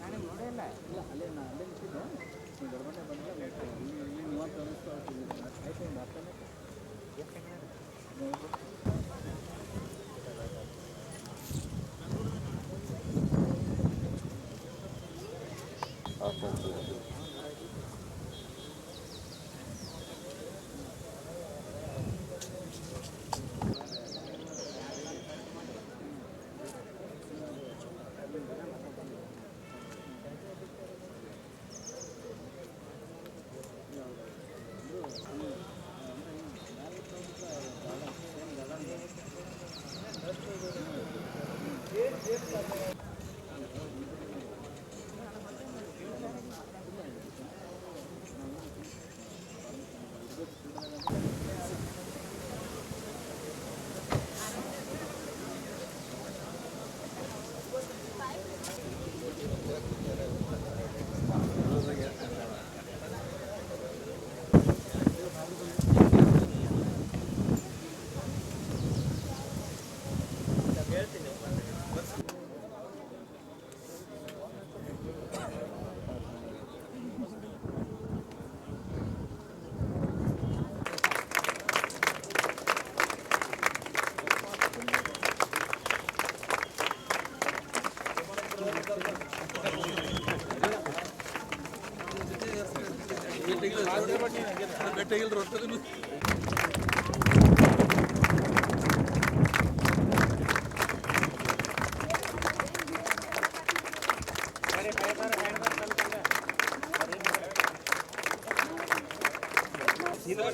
ನಾನು ನೋಡೇ ಇಲ್ಲ ಇಲ್ಲ. ಏನ್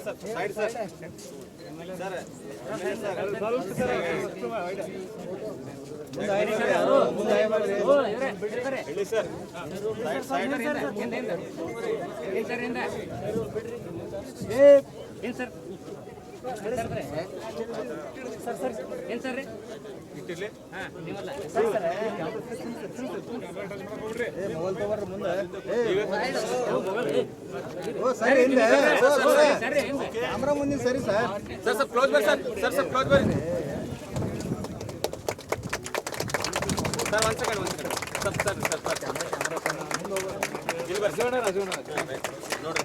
ಸರ್ ಸರ್ ಸರ್ ಏನ್ ಸರ್ ರೀ? ಹಾ ಸರ್ ಸರಿ ಸರ್ ರೀ ಏನ್ ಕ್ಯಾಮ್ರಾ ಮುಂದಿನ ಸರಿ ಸರ್. ಸರ್ ಸರ್ ಕ್ಲೋಸ್ ಬರ್ರಿ ಸರ್. ಸರ್ ಸರ್ ಕ್ಲೋಸ್ ಬರ್ರಿ ಸರ್ ಒಂದು ಸೆಕೆಂಡ್ ಒಂದು second sir sir sir sir ಇಲ್ಲಿ ಬರ್ರಿ. ನೋಡ್ರಿ.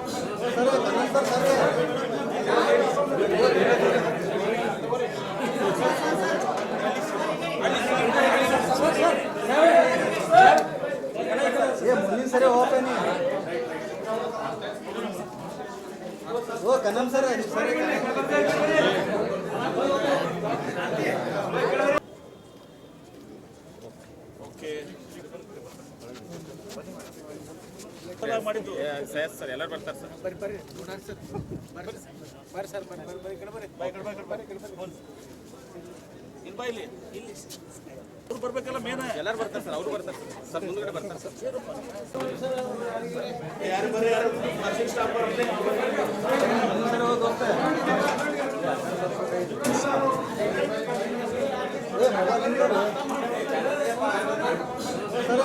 ಓ ಕನ್ನಂ ಸರ್ ಸರಿ ಏ, ಸರ್ ಸರ್ ಎಲ್ಲರೂ ಬರ್ತಾರೆ ಸರ್ ಬರ್ರಿ ಬರ್ರಿ ಬರ್ರಿ ಸರ್ ಬರ್ರಿ ಬರ್ರಿ ಬರ್ರಿ ಬರ್ರಿ ಬರ್ರಿ ಬರ್ರಿ ಬರ್ರಿ ಬರ್ರಿ. ಇಲ್ಲಿ ಬಾ ಇಲ್ಲಿ. ಇಲ್ಲಿ. ಅವ್ರು ಬರ್ಬೇಕಲ್ಲ ಮೇನ? ಎಲ್ಲರೂ ಬರ್ತಾರೆ ಸರ್ ಅವರು ಬರ್ತಾರೆ ಸರ್. ಸರ್ ಮುಂದ್ಗಡೆ ಬರ್ತಾರೆ ಸರ್. ಬರ್ರಿ ಯಾರು ಸರ್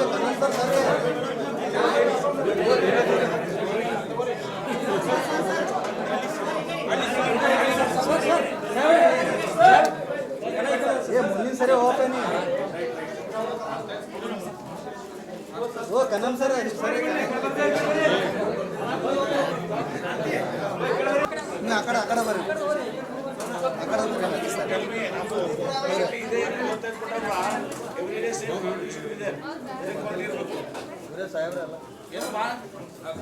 ಕನ್ನಂ ಸರ್ ಸರ್. ಏ ಸರಿ ಓಪನ್ ಓ ಕನ್ನಂ ಸರ್ ಸರಿ ಇನ್ನು ಆ ಕಡೆ ಆ ಕಡೆ ಬರ್ರಿ ಆ ಕಡೆ ಬರ್ರಿ ಸರ್ ಇವ್ರೇ ಸಾಹೇಬ್ರೆ ಅಲ್ಲ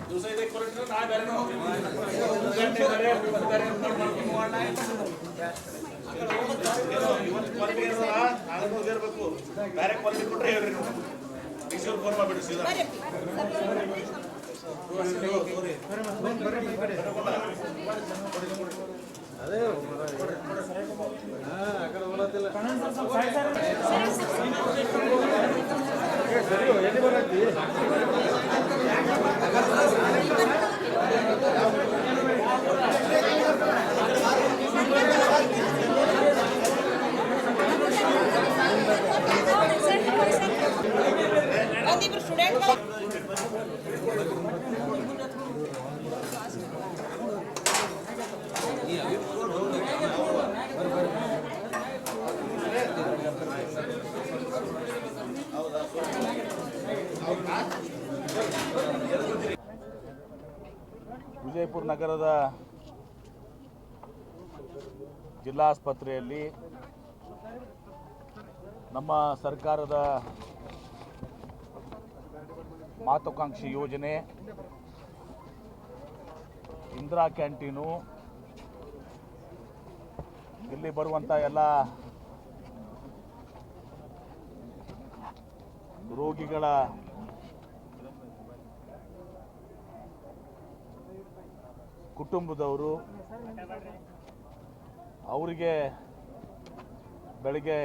ದಿವಸ ಇದೆ ಕೊಟ್ಟಿದ್ರೆ ನಾ ಬೇರೆ ಇರಬೇಕು ಬೇರೆ ಕ್ವಾಲಿಟಿ ಹೇಳ್ರಿ ನೀವು. ಫೋನ್ ಮಾಡ್ಬಿಡಿ ಸೀದಾ. ಅದೇ ಹಾ ಆ ಕಡೆ ಹೋಗತ್ತಿಲ್ಲ ಒಂದಿಬ್ರು ವಿಜಯಪುರ ನಗರದ ಜಿಲ್ಲಾಸ್ಪತ್ರೆಯಲ್ಲಿ ನಮ್ಮ ಸರ್ಕಾರದ ಮಹತ್ವಾಕಾಂಕ್ಷಿ ಯೋಜನೆ ಇಂದಿರಾ ಕ್ಯಾಂಟೀನು ಇಲ್ಲಿ ಬರುವಂಥ ಎಲ್ಲ ರೋಗಿಗಳ ಕುಟುಂಬದವರು ಅವರಿಗೆ ಬೆಳಗ್ಗೆ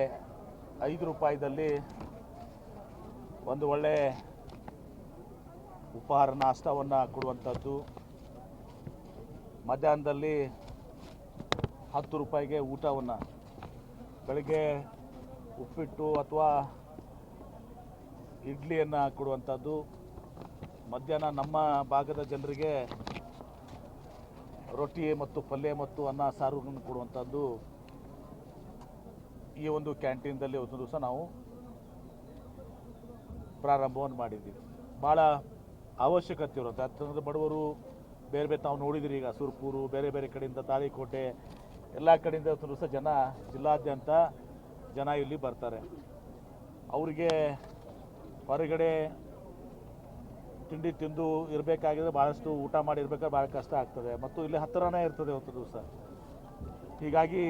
ಐದು ರೂಪಾಯಿದಲ್ಲಿ ಒಂದು ಒಳ್ಳೆ ಉಪಹಾರ ನಾಷ್ಟವನ್ನು ಕೊಡುವಂಥದ್ದು. ಮಧ್ಯಾಹ್ನದಲ್ಲಿ ಹತ್ತು ರೂಪಾಯಿಗೆ ಊಟವನ್ನು. ಬೆಳಗ್ಗೆ ಉಪ್ಪಿಟ್ಟು ಅಥವಾ ಇಡ್ಲಿಯನ್ನು ಕೊಡುವಂಥದ್ದು. ಮಧ್ಯಾಹ್ನ ನಮ್ಮ ಭಾಗದ ಜನರಿಗೆ ರೊಟ್ಟಿ ಮತ್ತು ಪಲ್ಯ ಮತ್ತು ಅನ್ನ ಸಾರುಗಳನ್ನು ಕೊಡುವಂಥದ್ದು ಈ ಒಂದು ಕ್ಯಾಂಟೀನ್ದಲ್ಲಿ ಒಂದು ದಿವಸ ನಾವು ಪ್ರಾರಂಭವನ್ನು ಮಾಡಿದ್ದೀವಿ. ಭಾಳ ಅವಶ್ಯಕತೆ ಇರುತ್ತೆ. ಯಾಕಂದರೆ ಬಡವರು ಬೇರೆ ಬೇರೆ ತಾವು ನೋಡಿದಿರಿ ಈಗ ಸುರ್ಪೂರು, ಬೇರೆ ಬೇರೆ ಕಡೆಯಿಂದ ತಾಳಿಕೋಟೆ, ಎಲ್ಲ ಕಡೆಯಿಂದ ಒಂದು ದಿವಸ ಜನ ಜಿಲ್ಲಾದ್ಯಂತ ಜನ ಇಲ್ಲಿ ಬರ್ತಾರೆ. ಅವರಿಗೆ ಹೊರಗಡೆ ತಿಂಡಿ ತಿಂದು ಇರಬೇಕಾಗಿದ್ರೆ ಭಾಳಷ್ಟು ಊಟ ಮಾಡಿ ಇರ್ಬೇಕಾದ್ರೆ ಭಾಳ ಕಷ್ಟ ಆಗ್ತದೆ. ಮತ್ತು ಇಲ್ಲಿ ಹತ್ತಿರನೇ ಇರ್ತದೆ ಇವತ್ತು ದಿವಸ. ಹೀಗಾಗಿ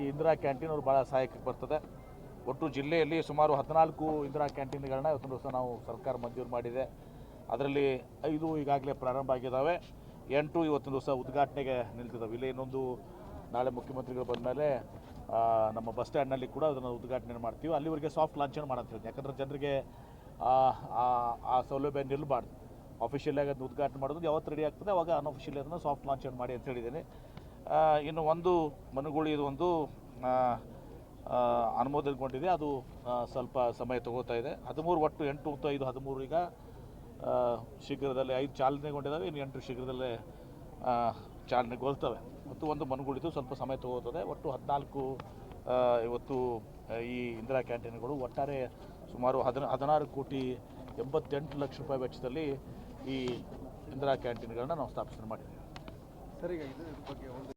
ಈ ಇಂದಿರಾ ಕ್ಯಾಂಟೀನ್ ಅವ್ರು ಭಾಳ ಸಹಾಯಕ್ಕೆ ಬರ್ತದೆ. ಒಟ್ಟು ಜಿಲ್ಲೆಯಲ್ಲಿ ಸುಮಾರು ಹದಿನಾಲ್ಕು ಇಂದಿರಾ ಕ್ಯಾಂಟೀನ್ಗಳನ್ನ ಇವತ್ತು ದಿವಸ ನಾವು ಸರ್ಕಾರ ಮಂಜೂರು ಮಾಡಿದೆ. ಅದರಲ್ಲಿ ಐದು ಈಗಾಗಲೇ ಪ್ರಾರಂಭ ಆಗಿದ್ದಾವೆ ಎಂಟು ಇವತ್ತಿನ ದಿವಸ ಉದ್ಘಾಟನೆಗೆ ನಿಲ್ತಿದ್ದಾವೆ ಇಲ್ಲಿ ಇನ್ನೊಂದು ನಾಳೆ ಮುಖ್ಯಮಂತ್ರಿಗಳು ಬಂದಮೇಲೆ ನಮ್ಮ ಬಸ್ ಸ್ಟ್ಯಾಂಡ್ನಲ್ಲಿ ಕೂಡ ಅದನ್ನು ಉದ್ಘಾಟನೆ ಮಾಡ್ತೀವಿ. ಅಲ್ಲಿವರೆಗೆ ಸಾಫ್ಟ್ ಲಾಂಚನ್ನು ಮಾಡಂತ ಹೇಳಿದ್ವಿ ಯಾಕಂದರೆ ಜನರಿಗೆ ಆ ಸೌಲಭ್ಯ ನಿಲ್ಲಬಾರ್ದು. ಅಫಿಷಿಯಲಾಗಿ ಅದನ್ನ ಉದ್ಘಾಟನೆ ಮಾಡೋದು ಯಾವತ್ತು ರೆಡಿ ಆಗ್ತದೆ, ಅವಾಗ ಅನ್ಅಫಿಷಿಯಲ್ ಅದನ್ನು ಸಾಫ್ಟ್ ಲಾಂಚ್ ಮಾಡಿ ಅಂತ ಹೇಳಿದ್ದೇನೆ. ಇನ್ನು ಒಂದು ಮನುಗುಳಿ ಇದು ಒಂದು ಅನುಮೋದನೆಗೊಂಡಿದೆ. ಅದು ಸ್ವಲ್ಪ ಸಮಯ ತಗೋತಾ ಇದೆ. ಹದಿಮೂರು ಒಟ್ಟು ಎಂಟು ಮತ್ತು ಐದು ಹದಿಮೂರು ಈಗ ಶೀಘ್ರದಲ್ಲೇ ಐದು ಚಾಲನೆಗೊಂಡಿದ್ದಾವೆ ಇನ್ನು ಎಂಟು ಶೀಘ್ರದಲ್ಲೇ ಚಾಲನೆಗೊಳ್ತವೆ. ಮತ್ತು ಒಂದು ಮನುಗುಳಿದು ಸ್ವಲ್ಪ ಸಮಯ ತಗೋತದೆ. ಒಟ್ಟು ಹದಿನಾಲ್ಕು ಇವತ್ತು ಈ ಇಂದಿರಾ ಕ್ಯಾಂಟೀನ್ಗಳು ಒಟ್ಟಾರೆ ಸುಮಾರು ಹದಿನ ಹದಿನಾರು ಕೋಟಿ ಎಂಬತ್ತೆಂಟು ಲಕ್ಷ ರೂಪಾಯಿ ವೆಚ್ಚದಲ್ಲಿ ಈ ಇಂದಿರಾ ಕ್ಯಾಂಟೀನ್ಗಳನ್ನ ನಾವು ಸ್ಥಾಪಿಸಣೆ ಮಾಡಿದ್ದೀವಿ. ಸರ್